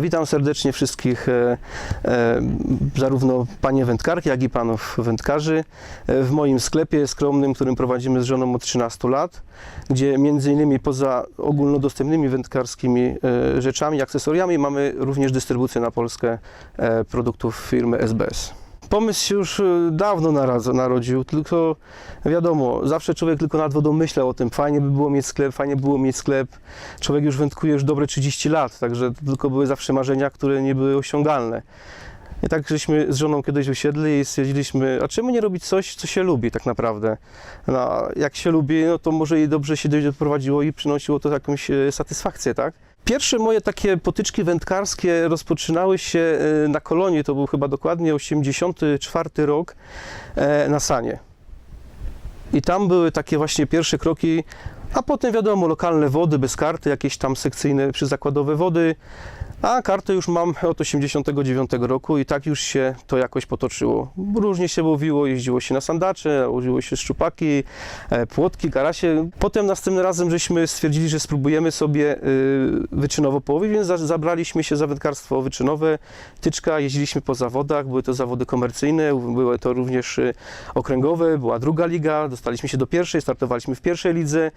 Witam serdecznie wszystkich, e, e, zarówno panie wędkarki, jak i panów wędkarzy e, w moim sklepie skromnym, którym prowadzimy z żoną od 13 lat, gdzie między innymi poza ogólnodostępnymi wędkarskimi rzeczami, akcesoriami mamy również dystrybucję na Polskę produktów firmy SBS. Pomysł się już e, dawno narodził, tylko wiadomo, zawsze człowiek tylko nad wodą myślał o tym, fajnie by było mieć sklep, fajnie by było mieć sklep. Człowiek już wędkuje już dobre 30 lat, także tylko były zawsze marzenia, które nie były osiągalne. I tak żeśmy z żoną kiedyś usiedli i stwierdziliśmy, a czemu nie robić coś, co się lubi tak naprawdę? No, jak się lubi, no to może i dobrze się doprowadziło i przynosiło to jakąś e, satysfakcję, tak? Pierwsze moje takie potyczki wędkarskie rozpoczynały się e, na kolonii, to był chyba dokładnie 84 rok e, na Sanie. I tam były takie właśnie pierwsze kroki, a potem wiadomo, lokalne wody bez karty, jakieś tam sekcyjne przyzakładowe wody, a kartę już mam od 89 roku i tak już się to jakoś potoczyło. Różnie się łowiło, jeździło się na sandacze, łowiło się szczupaki, e, płotki, karasie. Potem następnym razem żeśmy stwierdzili, że spróbujemy sobie y, wyczynowo połowić, więc za- zabraliśmy się za wędkarstwo wyczynowe. Tyczka, jeździliśmy po zawodach, były to zawody komercyjne, były to również y, okręgowe, była druga liga, dostaliśmy się do pierwszej, startowaliśmy w pierwszej lidze,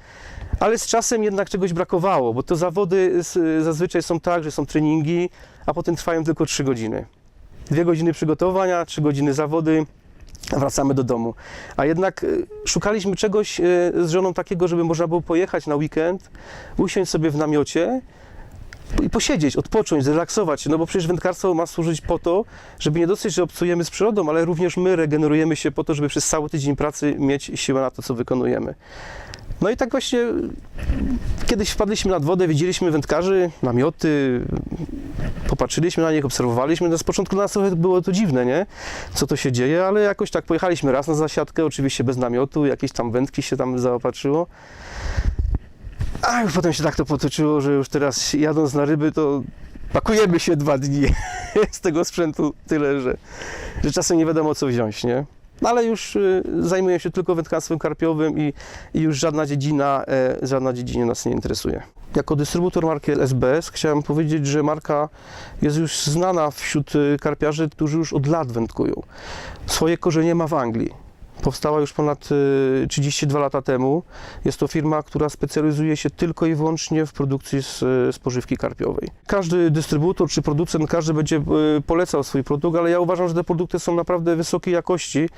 ale z czasem jednak czegoś brakowało, bo to zawody zazwyczaj są tak, że są treningi, a potem trwają tylko 3 godziny. Dwie godziny przygotowania, 3 godziny zawody, wracamy do domu. A jednak y, szukaliśmy czegoś y, z żoną takiego, żeby można było pojechać na weekend, usiąść sobie w namiocie i posiedzieć, odpocząć, zrelaksować się, no bo przecież wędkarstwo ma służyć po to, żeby nie dosyć, że obcujemy z przyrodą, ale również my regenerujemy się po to, żeby przez cały tydzień pracy mieć siłę na to, co wykonujemy. No i tak właśnie kiedyś wpadliśmy nad wodę, widzieliśmy wędkarzy, namioty, popatrzyliśmy na nich, obserwowaliśmy. No z początku dla nas trochę było to dziwne, nie? Co to się dzieje, ale jakoś tak pojechaliśmy raz na zasiadkę, oczywiście bez namiotu, jakieś tam wędki się tam zaopatrzyło. A już potem się tak to potoczyło, że już teraz jadąc na ryby, to pakujemy się dwa dni. Jest tego sprzętu tyle, że, że czasem nie wiadomo co wziąć, nie? No ale już y, zajmuję się tylko wędkarstwem karpiowym i, i już żadna dziedzina, e, żadna dziedzina nas nie interesuje. Jako dystrybutor marki SBS chciałem powiedzieć, że marka jest już znana wśród y, karpiarzy, którzy już od lat wędkują. Swoje korzenie ma w Anglii. Powstała już ponad y, 32 lata temu. Jest to firma, która specjalizuje się tylko i wyłącznie w produkcji s- spożywki karpiowej. Każdy dystrybutor czy producent, każdy będzie y, polecał swój produkt, ale ja uważam, że te produkty są naprawdę wysokiej jakości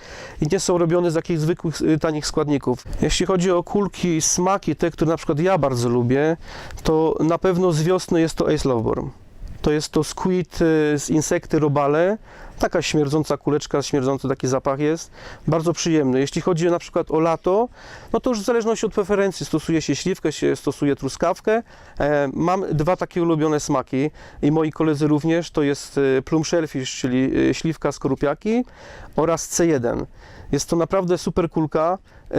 i nie są robione z jakichś zwykłych, y, tanich składników. Jeśli chodzi o kulki, smaki, te, które na przykład ja bardzo lubię, to na pewno z wiosny jest to Ace Lovebird. To jest to squid y, z insekty robale, taka śmierdząca kuleczka, śmierdzący taki zapach jest, bardzo przyjemny. Jeśli chodzi na przykład o lato, no to już w zależności od preferencji stosuje się śliwkę, się stosuje truskawkę. E, mam dwa takie ulubione smaki i moi koledzy również, to jest e, plum shellfish, czyli e, śliwka skorupiaki oraz C1. Jest to naprawdę super kulka. E,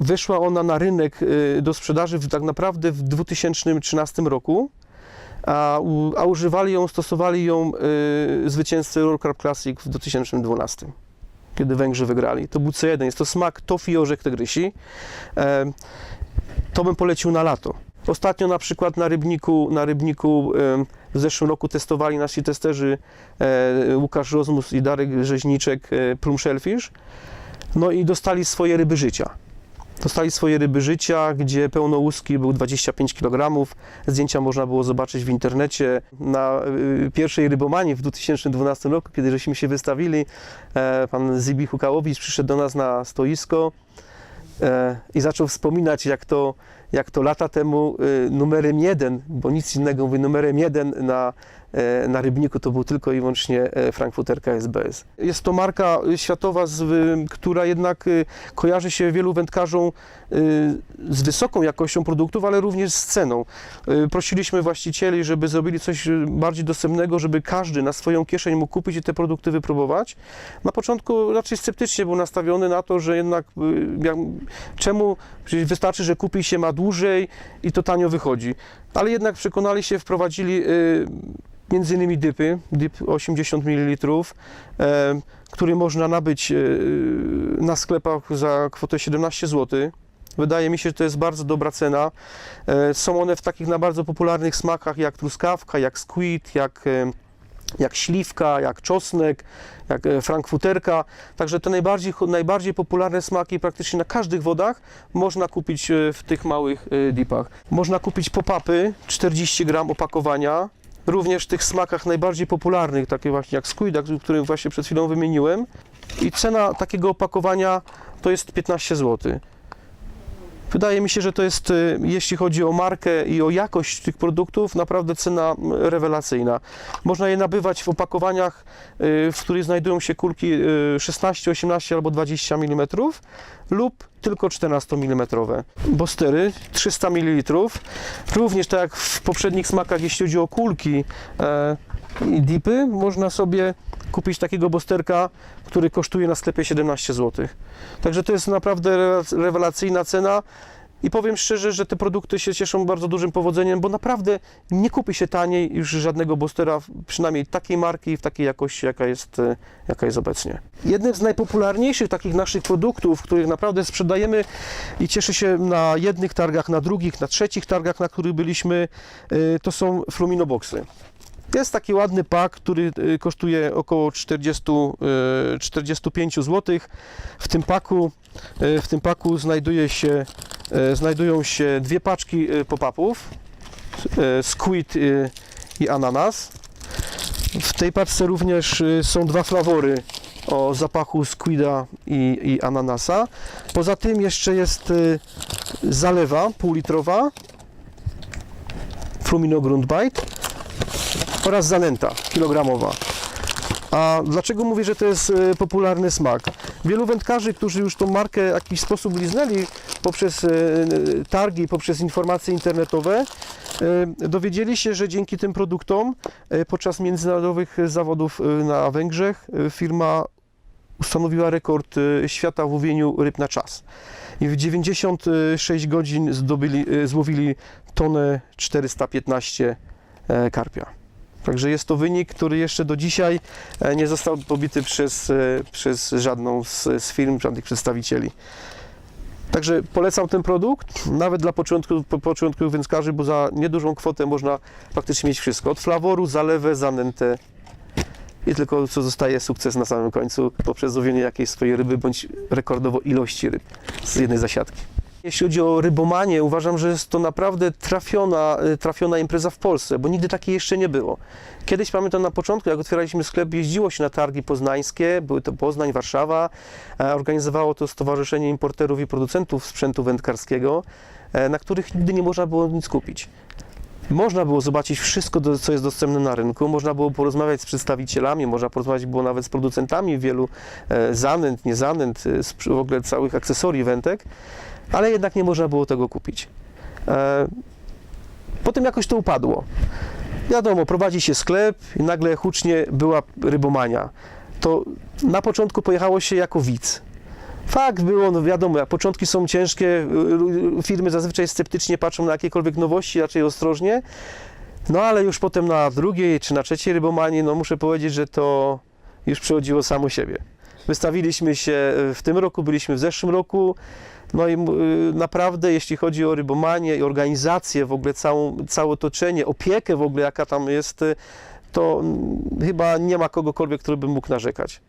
Wyszła ona na rynek do sprzedaży tak naprawdę w 2013 roku a, a używali ją, stosowali ją y, zwycięzcy World Cup Classic w 2012, kiedy Węgrzy wygrali. To był C1, jest to smak tofi i orzech tygrysi. E, to bym polecił na lato. Ostatnio na przykład na Rybniku, na Rybniku em, w zeszłym roku testowali nasi testerzy e, Łukasz Rozmus i Darek Rzeźniczek e, Plum Shellfish, no i dostali swoje ryby życia. Dostali swoje ryby życia, gdzie pełnołuski był 25 kg. Zdjęcia można było zobaczyć w internecie. Na y, pierwszej rybomanii w 2012 roku, kiedy żeśmy się wystawili, e, pan Zibi Hukałowicz przyszedł do nas na stoisko e, i zaczął wspominać, jak to, jak to lata temu y, numerem jeden, bo nic innego, mówi numerem jeden na, na Rybniku to był tylko i wyłącznie e, Frankfurterka SBS. Jest to marka światowa, która jednak y, kojarzy się wielu wędkarzom z wysoką jakością produktów, ale również z ceną. Prosiliśmy właścicieli, żeby zrobili coś bardziej dostępnego, żeby każdy na swoją kieszeń mógł kupić i te produkty wypróbować. Na początku raczej sceptycznie był nastawiony na to, że jednak czemu wystarczy, że kupi się ma dłużej i to tanio wychodzi. Ale jednak przekonali się, wprowadzili y, między innymi dypy, dip 80 ml, e, który można nabyć e, na sklepach za kwotę 17 zł. Wydaje mi się, że to jest bardzo dobra cena. E, Są one w takich na bardzo popularnych smakach jak truskawka, jak squid, jak, jak śliwka, jak czosnek, jak e, frankfuterka. Także te najbardziej, najbardziej popularne smaki praktycznie na każdych wodach można kupić e, w tych małych e, dipach. Można kupić pop-upy, 40 gram opakowania, również w tych smakach najbardziej popularnych, takie właśnie jak squid, o którym właśnie przed chwilą wymieniłem. I cena takiego opakowania to jest 15 zł. Wydaje mi się, że to jest, y, jeśli chodzi o markę i o jakość tych produktów, naprawdę cena rewelacyjna. Można je nabywać w opakowaniach, y, w których znajdują się kulki y, 16, 18 albo 20 mm lub tylko 14 mm. Bostery 300 ml. Również tak jak w poprzednich smakach, jeśli chodzi o kulki e, i dipy, można sobie kupić takiego bosterka, który kosztuje na sklepie 17 zł. Także to jest naprawdę rewe- rewelacyjna cena. I powiem szczerze, że te produkty się cieszą bardzo dużym powodzeniem, bo naprawdę nie kupi się taniej już żadnego boostera, przynajmniej takiej marki w takiej jakości, jaka jest, e, jaka jest obecnie. Jednym z najpopularniejszych takich naszych produktów, których naprawdę sprzedajemy i cieszy się na jednych targach, na drugich, na trzecich targach, na których byliśmy, e, to są Fluminoboxy. Jest taki ładny pak, który y, kosztuje około 40, y, 45 zł. W tym paku, y, w tym paku znajduje się, y, znajdują się dwie paczki pop-upów, squid i ananas. W tej paczce również są dwa flawory o zapachu squida i, i ananasa. Poza tym jeszcze jest zalewa półlitrowa Flumino Grundbite oraz zanęta kilogramowa. A dlaczego mówię, że to jest e, popularny smak? Wielu wędkarzy, którzy już tą markę w jakiś sposób liznęli poprzez e, targi, poprzez informacje internetowe, dowiedzieli się, że dzięki tym produktom podczas międzynarodowych zawodów na Węgrzech firma ustanowiła rekord świata w łowieniu ryb na czas. I w 96 godzin zdobyli, złowili tonę 415 e, karpia. Także jest to wynik, który jeszcze do dzisiaj e, nie został pobity przez, e, przez żadną z, z firm, żadnych przedstawicieli. Także polecam ten produkt, nawet dla początku, wędkarzy, bo za niedużą kwotę można praktycznie mieć wszystko. Od flaworu, zalewę, zanętę i tylko co zostaje sukces na samym końcu poprzez złowienie jakiejś swojej ryby bądź rekordowo ilości ryb z jednej zasiadki. Jeśli chodzi o rybomanię, uważam, że jest to naprawdę trafiona, y, trafiona impreza w Polsce, bo nigdy takiej jeszcze nie było. Kiedyś pamiętam na początku, jak otwieraliśmy sklep, jeździło się na targi poznańskie, były to Poznań, Warszawa, organizowało to Stowarzyszenie Importerów i Producentów Sprzętu Wędkarskiego, e, na których nigdy nie można było nic kupić. Można było zobaczyć wszystko, co jest dostępne na rynku, można było porozmawiać z przedstawicielami, można porozmawiać było nawet z producentami wielu e, zanęt, nie zanęt, e, w ogóle całych akcesorii wędek, ale jednak nie można było tego kupić. E, Potem jakoś to upadło. Wiadomo, prowadzi się sklep i nagle hucznie była rybomania. To na początku pojechało się jako widz. Fakt było, no wiadomo, jak początki są ciężkie, y, y, firmy zazwyczaj sceptycznie patrzą na jakiekolwiek nowości, raczej ostrożnie. No ale już potem na drugiej czy na trzeciej rybomanii, no muszę powiedzieć, że to już przechodziło samo siebie. Wystawiliśmy się y, w tym roku, byliśmy w zeszłym roku. No i naprawdę, jeśli chodzi o rybomanię i organizację, w ogóle całą, całe otoczenie, opiekę w ogóle, jaka tam jest, to mm, chyba nie ma kogokolwiek, który by mógł narzekać.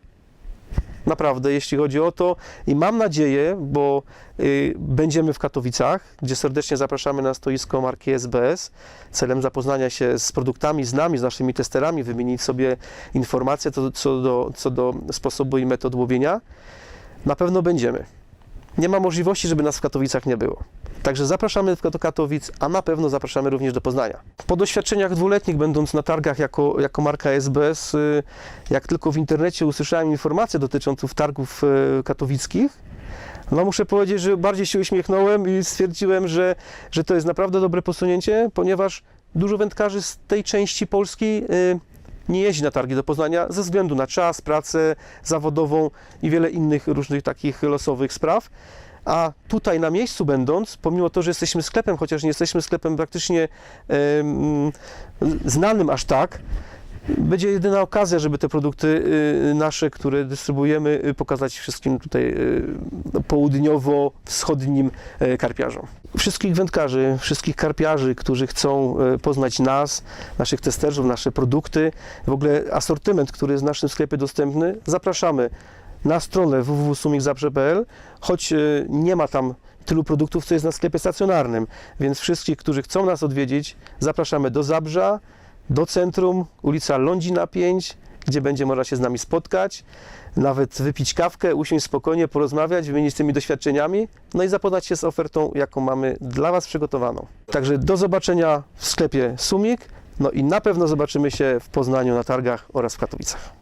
Naprawdę, jeśli chodzi o to. I mam nadzieję, bo y, będziemy w Katowicach, gdzie serdecznie zapraszamy na stoisko marki SBS, celem zapoznania się z produktami, z nami, z naszymi testerami, wymienić sobie informacje co, do, co do sposobu i metod łowienia. Na pewno będziemy. Nie ma możliwości, żeby nas w Katowicach nie było. Także zapraszamy do Katowic, a na pewno zapraszamy również do Poznania. Po doświadczeniach dwuletnich, będąc na targach jako, jako marka SBS, y, jak tylko w internecie usłyszałem informacje dotyczące targów y, katowickich, no muszę powiedzieć, że bardziej się uśmiechnąłem i stwierdziłem, że, że to jest naprawdę dobre posunięcie, ponieważ dużo wędkarzy z tej części Polski y, nie jeździ na targi do Poznania ze względu na czas, pracę zawodową i wiele innych różnych takich losowych spraw. A tutaj na miejscu będąc, pomimo to, że jesteśmy sklepem, chociaż nie jesteśmy sklepem praktycznie em, znanym aż tak, będzie jedyna okazja, żeby te produkty y, nasze, które dystrybuujemy, y, pokazać wszystkim tutaj y, południowo-wschodnim karpiarzom. Wszystkich wędkarzy, wszystkich karpiarzy, którzy chcą poznać nas, naszych testerów, nasze produkty, w ogóle asortyment, który jest w naszym sklepie dostępny, zapraszamy na stronę www.sumikzaprze.pl, choć y, nie ma tam tylu produktów, co jest na sklepie stacjonarnym, więc wszystkich, którzy chcą nas odwiedzić, zapraszamy do Zabrza, do centrum, ulica Lądzina 5, gdzie będzie można się z nami spotkać, nawet wypić kawkę, usiąść spokojnie, porozmawiać, wymienić tymi doświadczeniami, no i zapoznać się z ofertą, jaką mamy dla Was przygotowaną. Także do zobaczenia w sklepie Sumik, no i na pewno zobaczymy się w Poznaniu na targach oraz w Katowicach.